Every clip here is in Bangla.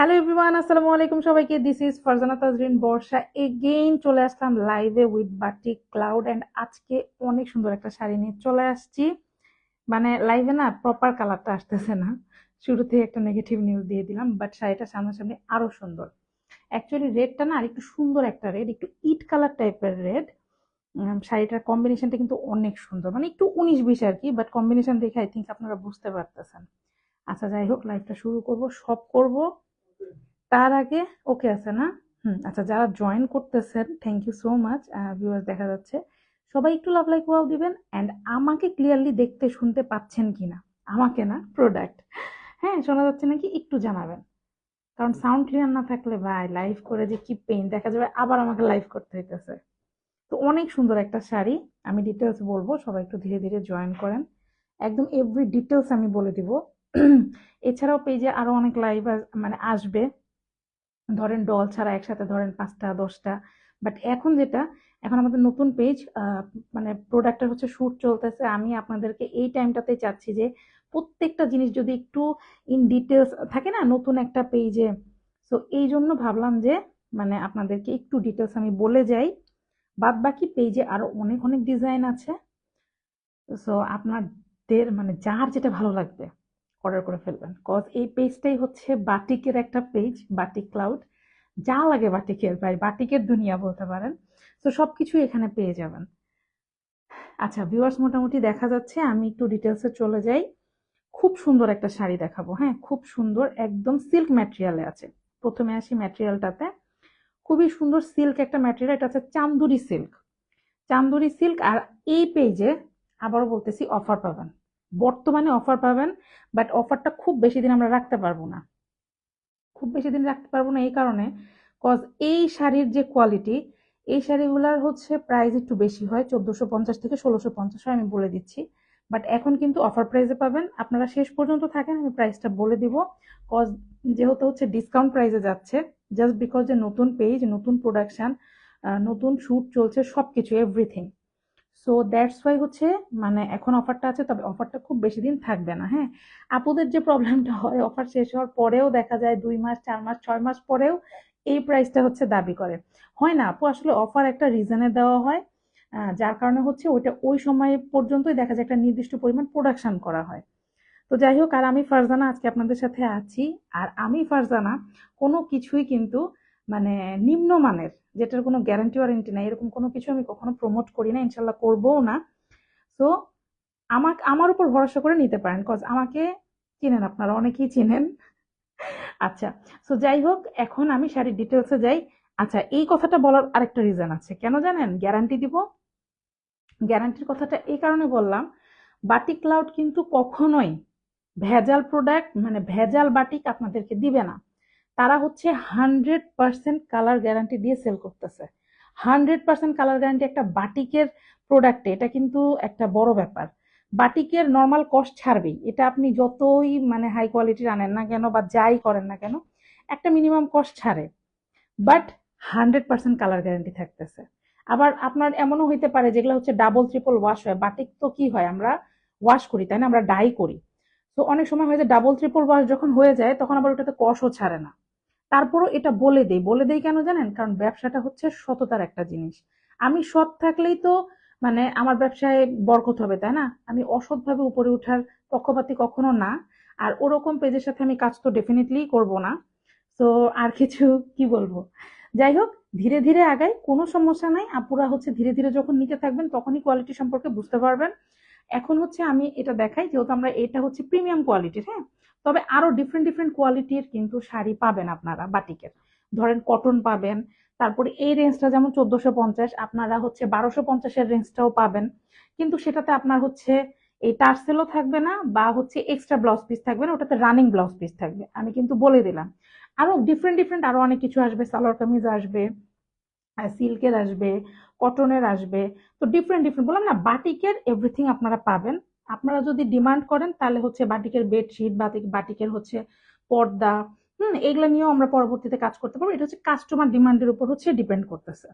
হ্যালো এভরিওয়ান আসসালামু আলাইকুম সবাইকে this is Farzana Tajrin Barsha again চলে আসলাম লাইভে উইথ বাটিক ক্লাউড অ্যান্ড আজকে অনেক সুন্দর একটা শাড়ি নিয়ে চলে আসছি। মানে লাইভে না প্রপার কালারটা আসতেছে না। শুরুতে একটা নেগেটিভ নিউজ দিয়ে দিলাম বাট শাড়িটা সামনাসামনি আরও সুন্দর। অ্যাকচুয়ালি রেডটা না আর একটু সুন্দর একটা রেড একটু ইট কালার টাইপের রেড শাড়িটার কম্বিনেশনটা কিন্তু অনেক সুন্দর। মানে একটু উনিশ বিশ আর কি বাট কম্বিনেশন দেখে আই থিঙ্ক আপনারা বুঝতে পারতেছেন। আচ্ছা যাই হোক লাইভটা শুরু করব, সব করব। তার আগে ওকে আছে না? হুম আচ্ছা যারা জয়েন করতেছেন thank you so much viewers দেখা যাচ্ছে। সবাই একটু লাভ লাইক ওয়াও দিবেন অ্যান্ড আমাকে ক্লিয়ারলি দেখতে, শুনতে পাচ্ছেন কিনা? আমাকে না প্রোডাক্ট হ্যাঁ শোনা যাচ্ছে নাকি? একটু জানাবেন। কারণ সাউন্ড ক্লিয়ার না থাকলে ভাই লাইভ করে যে কি পেইন দেখা যাবে আবার আমাকে লাইভ করতে হইতেছে। তো অনেক সুন্দর একটা শাড়ি, আমি ডিটেলস বলব, সবাই একটু ধীরে ধীরে জয়েন করেন। একদম এভরি ডিটেলস আমি বলে দিব। এছাড়াও পেজে আরও অনেক লাইভ মানে আসবে। ধরেন ডল ছাড়া একসাথে ধরেন পাঁচটা, দশটা। বাট এখন যেটা, এখন আমাদের নতুন পেজ মানে প্রোডাক্টের হচ্ছে শ্যুট চলতেছে। আমি আপনাদেরকে এই টাইমটাতে চাচ্ছি যে প্রত্যেকটা জিনিস যদি একটু ইন ডিটেলস থাকে না, নতুন একটা পেজে সো এই জন্য ভাবলাম যে মানে আপনাদেরকে একটু ডিটেলস আমি বলে যাই। বাদ বাকি পেজে আরও অনেক অনেক ডিজাইন আছে। সো আপনাদের মানে যার যেটা ভালো লাগবে। অর্ডার করে ফেলবেন। কজ এই পেজটাই হচ্ছে বাটিকের একটা পেজ বাটিক ক্লাউড যা লাগে বাটিকের, ভাই, বাটিকের দুনিয়া বলতে পারেন। তো সব কিছুই এখানে পেয়ে যাবেন। আচ্ছা ভিউয়ার্স মোটামুটি দেখা যাচ্ছে, আমি একটু ডিটেলসে চলে যাই। খুব সুন্দর একটা শাড়ি দেখাবো হ্যাঁ? খুব সুন্দর, একদম সিল্ক ম্যাটেরিয়ালে আছে। প্রথমে আসি ম্যাটেরিয়ালটাতে খুবই সুন্দর সিল্ক একটা ম্যাটেরিয়াল এটা হচ্ছে চান্দুরি সিল্ক চান্দুরি সিল্ক আর এই পেজে আবারও বলতেছি অফার পাবেন। বর্তমানে অফার পাবেন বাট অফারটা খুব বেশি দিন আমরা রাখতে পারব না। খুব বেশি দিন রাখতে পারব না এই কারণে কজ এই শাড়ির যে কোয়ালিটি এই শাড়িগুলার হচ্ছে প্রাইস একটু বেশি হয়, চোদ্দোশো পঞ্চাশ থেকে ষোলোশো পঞ্চাশ হয় আমি বলে দিচ্ছি। বাট এখন কিন্তু অফার প্রাইসে পাবেন, আপনারা শেষ পর্যন্ত থাকেন, আমি প্রাইসটা বলে দিব। কজ যেহেতু হচ্ছে ডিসকাউন্ট প্রাইসে যাচ্ছে জাস্ট বিকজ যে নতুন পেজ নতুন প্রোডাকশান নতুন শ্যুট চলছে সব কিছু এভরিথিং সো দ্যাটস ওয়াই হচ্ছে মানে এখন অফারটা আছে, তবে অফারটা খুব বেশি দিন থাকবে না হ্যাঁ? আপুদের যে প্রবলেমটা হয় অফার শেষ হওয়ার পরেও দেখা যায় দুই মাস, চার মাস, ছয় মাস পরেও এই প্রাইসটা হচ্ছে দাবি করে। হয় না, আপু, আসলে অফার একটা রিজনে দেওয়া হয় যার কারণে হচ্ছে ওইটা ওই সময় পর্যন্তই দেখা যায় একটা নির্দিষ্ট পরিমাণ প্রোডাকশন করা হয়। তো যাই হোক, আর আমি ফারজানা আজকে আপনাদের সাথে আছি, আর আমি ফারজানা কোনো কিছুই কিন্তু মানে নিম্নমানের, যেটার কোনো গ্যারান্টি ওয়ারেন্টি নাই, এরকম কোনো কিছু আমি কখনো প্রমোট করি না, ইনশাল্লাহ করবও না। সো আমাকে, আমার উপর ভরসা করে নিতে পারেন কজ আমাকে চিনেন আপনারা, অনেকেই চিনেন। আচ্ছা সো যাই হোক, এখন আমি শাড়ির ডিটেলসে যাই। আচ্ছা এই কথাটা বলার আরেকটা রিজন আছে, কেন জানেন? গ্যারান্টি দিব? গ্যারান্টির কথাটা এই কারণে বললাম, বাটিক ক্লাউড কিন্তু কখনোই ভেজাল প্রোডাক্ট মানে ভেজাল বাটিক আপনাদেরকে দিবে না। তারা হচ্ছে হান্ড্রেড পার্সেন্ট কালার গ্যারান্টি দিয়ে সেল করতেছে। হান্ড্রেড পার্সেন্ট কালার গ্যারান্টি একটা বাটিকের প্রোডাক্টে এটা কিন্তু একটা বড় ব্যাপার। বাটিকের নর্মাল কস্ট ছাড়বেই। এটা আপনি যতই মানে হাই কোয়ালিটির আনেন না কেন বা যাই করেন না কেন, একটা মিনিমাম কস্ট ছাড়ে। But hundred percent colour guarantee থাকতেছে। আবার আপনার এমনও হইতে পারে যেগুলো হচ্ছে ডাবল ট্রিপল ওয়াশ হয়। বাটিক তো কি হয়? আমরা ওয়াশ করি, তাই না? আমরা ডাই করি। তো অনেক সময় হয় যে ডাবল ট্রিপল ওয়াশ যখন হয়ে যায়, তখন আবার ওটাতে কষও ছাড়ে না। তারপরও এটা বলে দেই। বলে দেই কেন জানেন? কারণ ব্যবসাটা হচ্ছে সততার একটা জিনিস। আমি সৎ থাকলেই তো মানে আমার ব্যবসায় বরকত হবে, তাই না? আমি অসৎভাবে উপরে ওঠার পক্ষপাতি কখনো না। আর ওরকম পেজের সাথে আমি কাজ তো ডেফিনেটলি করব না। তো আর কিছু কি বলব? যাই হোক, ধীরে ধীরে আগাই, কোনো সমস্যা নাই। আপুরা হচ্ছে ধীরে ধীরে যখন নিতে থাকবেন, তখনই কোয়ালিটি সম্পর্কে বুঝতে পারবেন। এখন হচ্ছে আমি এটা দেখাই, যেহেতু আমরা এটা হচ্ছে প্রিমিয়াম কোয়ালিটির হ্যাঁ? তবে আরও ডিফারেন্ট ডিফারেন্ট কোয়ালিটির কিন্তু শাড়ি পাবেন আপনারা, বাটিকের। ধরেন কটন পাবেন, তারপরে এই রেঞ্জটা যেমন চোদ্দশো পঞ্চাশ, আপনারা হচ্ছে বারোশো পঞ্চাশের রেঞ্জটাও পাবেন। কিন্তু সেটাতে আপনার হচ্ছে এই টার্সেলও থাকবে না, বা হচ্ছে এক্সট্রা ব্লাউজ পিস থাকবে না, ওটাতে রানিং ব্লাউজ পিস থাকবে। আমি কিন্তু বলে দিলাম। আরও ডিফারেন্ট ডিফারেন্ট আরও অনেক কিছু আসবে, সালোয়ার কামিজ আসবে। সিল্কের আসবে, কটনের আসবে, তো ডিফারেন্ট ডিফারেন্ট বললাম না, বাটিকের এভরিথিং আপনারা পাবেন। আপনারা যদি ডিমান্ড করেন, তাহলে হচ্ছে বাটিকের বেডশিট বাটিক, বাটিকের হচ্ছে পর্দা, হুম, এগুলো নিয়েও আমরা পরবর্তীতে কাজ করতে পারব। এটা হচ্ছে কাস্টমার ডিমান্ডের উপর হচ্ছে ডিপেন্ড করতেছে।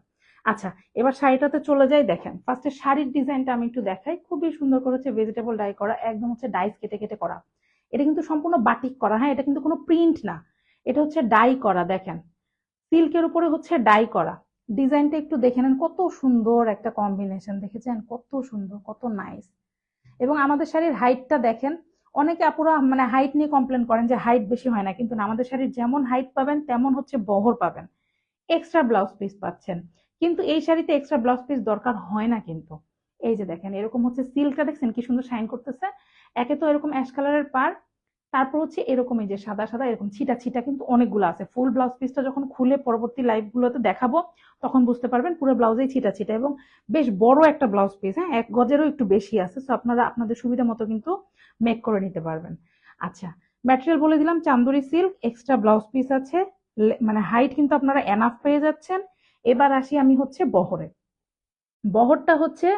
আচ্ছা এবার শাড়িটাতে চলে যাই, দেখেন ফার্স্টে শাড়ির ডিজাইনটা আমি একটু দেখাই। খুবই সুন্দর করে হচ্ছে ভেজিটেবল ডাই করা, একদম হচ্ছে ডাইস কেটে কেটে করা। এটা কিন্তু সম্পূর্ণ বাটিক করা হ্যাঁ এটা কিন্তু কোনো প্রিন্ট না। এটা হচ্ছে ডাই করা, দেখেন। সিল্কের উপরে হচ্ছে ডাই করা। ডিজাইনটা একটু দেখে নেন, কত সুন্দর একটা কম্বিনেশন দেখেছেন, কত সুন্দর, কত নাইস এবং আমাদের শাড়ির হাইটটা দেখেন, অনেকে আপুরা মানে হাইট নিয়ে কমপ্লেন করেন যে হাইট বেশি হয় না, কিন্তু আমাদের শাড়ির যেমন হাইট পাবেন, তেমন হচ্ছে বহর পাবেন। এক্সট্রা ব্লাউজ পিস পাচ্ছেন। কিন্তু এই শাড়িতে এক্সট্রা ব্লাউজ পিস দরকার হয় না কিন্তু। এই যে দেখেন, এরকম হচ্ছে সিল্কটা দেখছেন কি সুন্দর শাইন করতেছে? একে তো এরকম অ্যাশ কালারের পার তারপর হচ্ছে এরকম এই যে সাদা সাদা, এরকম ছিটা ছিটা কিন্তু অনেকগুলো আছে। ফুল ব্লাউজ পিসটা যখন খুলে পরবর্তী লাইভ গুলোতে দেখাবো, তখন বুঝতে পারবেন পুরো ব্লাউজেই ছিটা ছিটা এবং বেশ বড় একটা ব্লাউজ পিস হ্যাঁ? এক গজেরও একটু বেশি আছে তো আপনারা আপনাদের সুবিধা মতো কিন্তু মেক করে নিতে পারবেন। আচ্ছা ম্যাটেরিয়াল বলে দিলাম, Chanderi silk extra blouse piece আছে মানে হাইট কিন্তু আপনারা এনাফ পেয়ে যাচ্ছেন। এবার আসি আমি হচ্ছে বহরে। বহরটা হচ্ছে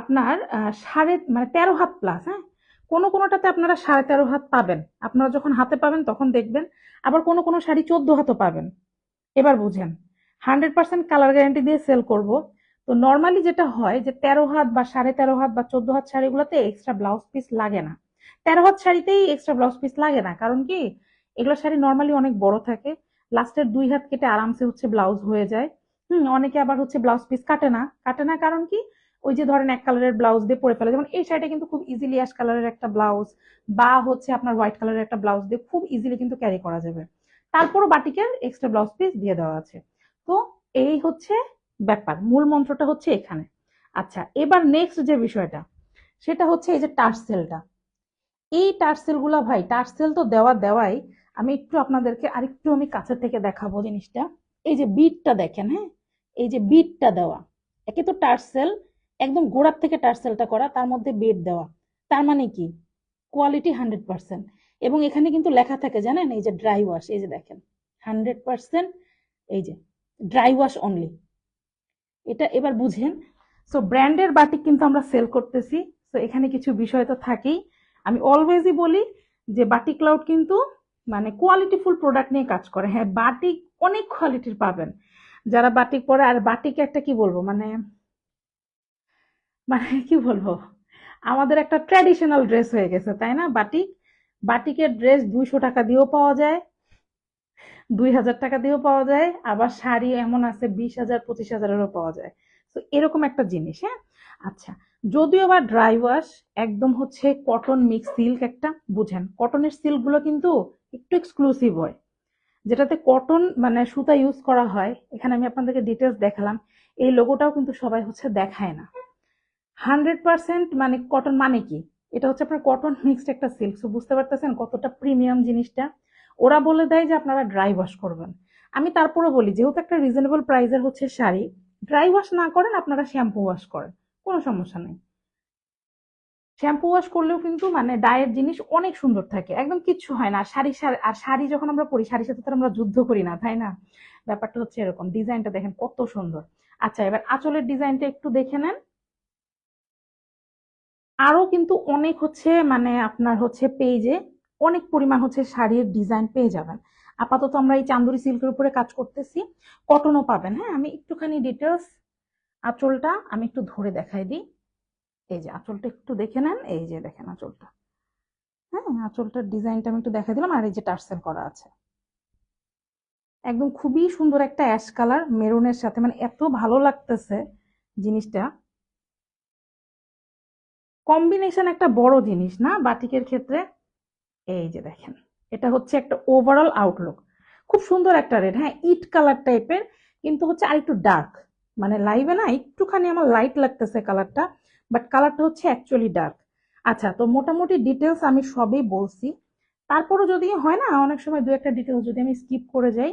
আপনার সাড়ে মানে তেরো হাত প্লাস হ্যাঁ? কোনো কোনোটাতে আপনারা সাড়ে তেরো হাত পাবেন। আপনারা যখন হাতে পাবেন তখন দেখবেন। আবার কোনো কোনো শাড়ি চোদ্দ হাতও পাবেন। এবার বুঝেন, হান্ড্রেড পার্সেন্ট কালার গ্যারান্টি দিয়ে সেল করব। তো নর্মালি যেটা হয় যে তেরো হাত বা সাড়ে তেরো হাত বা চোদ্দ হাত শাড়িগুলোতে এক্সট্রা ব্লাউজ পিস লাগে না। তেরো হাত শাড়িতেই এক্সট্রা ব্লাউজ পিস লাগে না। কারণ কি? এগুলো শাড়ি নর্মালি অনেক বড় থাকে। লাস্টের দুই হাত কেটে আরামসে হচ্ছে ব্লাউজ হয়ে যায়। হুম, অনেকে আবার হচ্ছে ব্লাউজ পিস কাটে না। কাটে না কারণ কি? ওই যে ধরেন এক কালারের ব্লাউজ দিয়ে পরে ফেলে। যেমন এই শাড়িটা কিন্তু খুব ইজিলি অ্যাশ কালারের একটা ব্লাউজ বা হচ্ছে আপনার হোয়াইট কালারের একটা ব্লাউজ দিয়ে খুব ইজিলি কিন্তু ক্যারি করা যাবে। তারপরও বাটিকের এক্সট্রা ব্লাউজ পিস দিয়ে দেওয়া আছে। তো এই হচ্ছে ব্যাপার। মূল মন্ত্রটা হচ্ছে এখানে। আচ্ছা এবার নেক্সট যে বিষয়টা, সেটা হচ্ছে এই যে টার্সেলটা। এই টার্সেলগুলা ভাই, টার্সেল তো দেওয়া দেওয়াই। আমি একটু আপনাদেরকে আরেকটু আমি কাছে থেকে দেখাবো জিনিসটা। এই যে বিটটা দেখেন হ্যাঁ? এই যে বিটটা দেওয়া। একে তো টার্সেল একদম গোড়ার থেকে টার্সেলটা করা, তার মধ্যে বেড দেওয়া। তার মানে কি? কোয়ালিটি হান্ড্রেড পার্সেন্ট এবং এখানে কিন্তু লেখা থাকে, জানেন? এই যে ড্রাই ওয়াশ এই যে দেখেন। হান্ড্রেড পার্সেন্ট এই যে ড্রাই ওয়াশ অনলি এটা এবার বুঝেন। সো ব্র্যান্ডের বাটিক কিন্তু আমরা সেল করতেছি। তো এখানে কিছু বিষয় তো থাকেই। আমি অলওয়েজই বলি যে বাটিক ক্লাউড কিন্তু মানে কোয়ালিটিফুল প্রোডাক্ট নিয়ে কাজ করে। হ্যাঁ বাটিক অনেক কোয়ালিটির পাবেন। যারা বাটিক পরে, আর বাটিক একটা কি বলব? মানে মানে কি বলব? আমাদের একটা ট্র্যাডিশনাল ড্রেস হয়ে গেছে, তাই না বাটিক বাটিকের ড্রেস দুইশো টাকা দিয়েও পাওয়া যায়, দুই হাজার টাকা দিয়েও পাওয়া যায়, আবার শাড়ি এমন আছে বিশ হাজার, পঁচিশ হাজারেরও পাওয়া যায়। তো এরকম একটা জিনিস হ্যাঁ? আচ্ছা যদিও বা ড্রাই ওয়াশ একদম হচ্ছে কটন মিক্স সিল্ক একটা, বুঝেন কটনের সিল্কগুলো কিন্তু একটু এক্সক্লুসিভ হয়। যেটাতে কটন মানে সুতা ইউজ করা হয়, এখানে আমি আপনাদেরকে ডিটেলস দেখালাম, এই লোগোটাও কিন্তু সবাই হচ্ছে দেখায় না। হান্ড্রেড পার্সেন্ট মানে কটন মানে কি? এটা হচ্ছে আপনার কটন মিক্সড একটা সিল্ক। বুঝতে পারতেছেন কতটা প্রিমিয়াম জিনিসটা? ওরা বলে দেয় যে আপনারা ড্রাই ওয়াশ করবেন। আমি তারপরে বলি, যেহেতু একটা রিজনেবল প্রাইসের হচ্ছে শাড়ি, ড্রাই ওয়াশ না করেন, আপনারা শ্যাম্পু ওয়াশ করেন। কোনো সমস্যা নেই। শ্যাম্পু ওয়াশ করলেও কিন্তু মানে ডায়ের জিনিস অনেক সুন্দর থাকে। একদম কিচ্ছু হয় না। শাড়ি- আর শাড়ি যখন আমরা পরি, শাড়ির সাথে তো আমরা যুদ্ধ করি না, তাই না? ব্যাপারটা হচ্ছে এরকম। ডিজাইনটা দেখেন কত সুন্দর। আচ্ছা এবার আঁচলের ডিজাইনটা একটু দেখে নেন। আরও কিন্তু অনেক হচ্ছে মানে আপনার হচ্ছে পেজে অনেক পরিমাণ হচ্ছে শাড়ির ডিজাইন পেয়ে যাবেন। আপাতত আমরা এই চান্দুরি সিল্কের উপরে কাজ করতেছি। কটনও পাবেন হ্যাঁ? আমি একটুখানি ডিটেলস আঁচলটা আমি একটু ধরে দেখাই দিই। এই যে আঁচলটা একটু দেখে নেন, এই যে দেখেন আঁচলটা। হ্যাঁ আঁচলটার ডিজাইনটা আমি একটু দেখাই দিলাম, আর এই যে টার্সেল করা আছে। একদম খুবই সুন্দর একটা অ্যাশ কালার মেরুনের সাথে মানে এত ভালো লাগতেছে জিনিসটা। কম্বিনেশন একটা বড় জিনিস না? বাটিকের ক্ষেত্রে এই যে দেখেন, এটা হচ্ছে একটা ওভারঅল আউটলুক খুব সুন্দর একটা রেড হ্যাঁ ইট কালার টাইপের, কিন্তু হচ্ছে আরেকটু ডার্ক মানে লাইভে না, একটুখানি আমার লাইট লাগতেছে কালারটা বাট কালারটা হচ্ছে অ্যাকচুয়ালি ডার্ক আচ্ছা তো মোটামুটি ডিটেলস আমি সবই বলছি। তারপরও যদি হয় না, অনেক সময় দু একটা ডিটেলস যদি আমি স্কিপ করে যাই,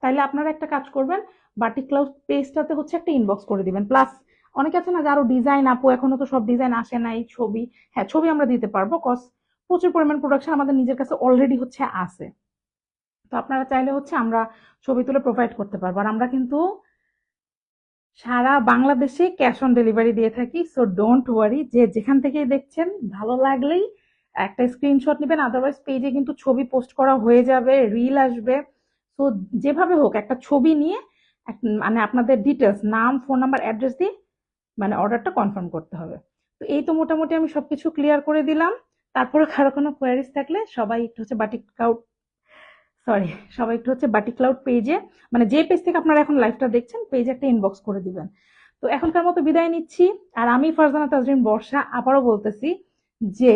তাহলে আপনারা একটা কাজ করবেন, বাটিক ক্লাউড পেজটাতে হচ্ছে একটা ইনবক্স করে দিবেন প্লাস অনেকে আছে না যে আরও ডিজাইন আপু, এখনও তো সব ডিজাইন আসে নাই ছবি। হ্যাঁ ছবি আমরা দিতে পারব কজ প্রচুর পরিমাণ প্রোডাকশন আমাদের নিজের কাছে অলরেডি হচ্ছে, আছে। তো আপনারা চাইলে হচ্ছে আমরা ছবি তুলে প্রোভাইড করতে পারব। আর আমরা কিন্তু সারা বাংলাদেশে ক্যাশ অন ডেলিভারি দিয়ে থাকি সো ডোন্ট ওয়ারি যে যেখান থেকেই দেখছেন, ভালো লাগলেই একটা স্ক্রিনশট নেবেন আদারওয়াইজ পেজে কিন্তু ছবি পোস্ট করা হয়ে যাবে রিল আসবে। তো যেভাবে হোক, একটা ছবি নিয়ে মানে আপনাদের ডিটেলস নাম ফোন নাম্বার অ্যাড্রেস দিয়ে মানে অর্ডারটা কনফার্ম করতে হবে। তো এই তো মোটামুটি আমি সবকিছু ক্লিয়ার করে দিলাম। তারপরে কারও কোনো কোয়ারিজ থাকলে সবাই একটু হচ্ছে বাটিক ক্লাউড সরি সবাই একটু হচ্ছে বাটিক ক্লাউড পেজে মানে যে পেজ থেকে আপনারা এখন লাইভটা দেখছেন পেজে একটা ইনবক্স করে দিবেন। তো এখনকার মতো বিদায় নিচ্ছি। আর আমি ফারজানা তাজরিন বর্ষা, আবারও বলতেছি যে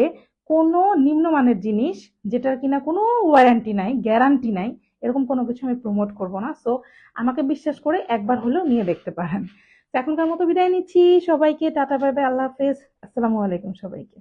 কোনো নিম্নমানের জিনিস যেটার কিনা কোনো ওয়ারেন্টি নাই গ্যারান্টি নাই, এরকম কোনো কিছু আমি প্রমোট করব না। সো আমাকে বিশ্বাস করে একবার হলেও নিয়ে দেখতে পারেন। এখনকার মতো বিদায় নিচ্ছি। সবাইকে টাটা বাই বাই আল্লাহ হাফেজ। আসসালামু আলাইকুম সবাইকে।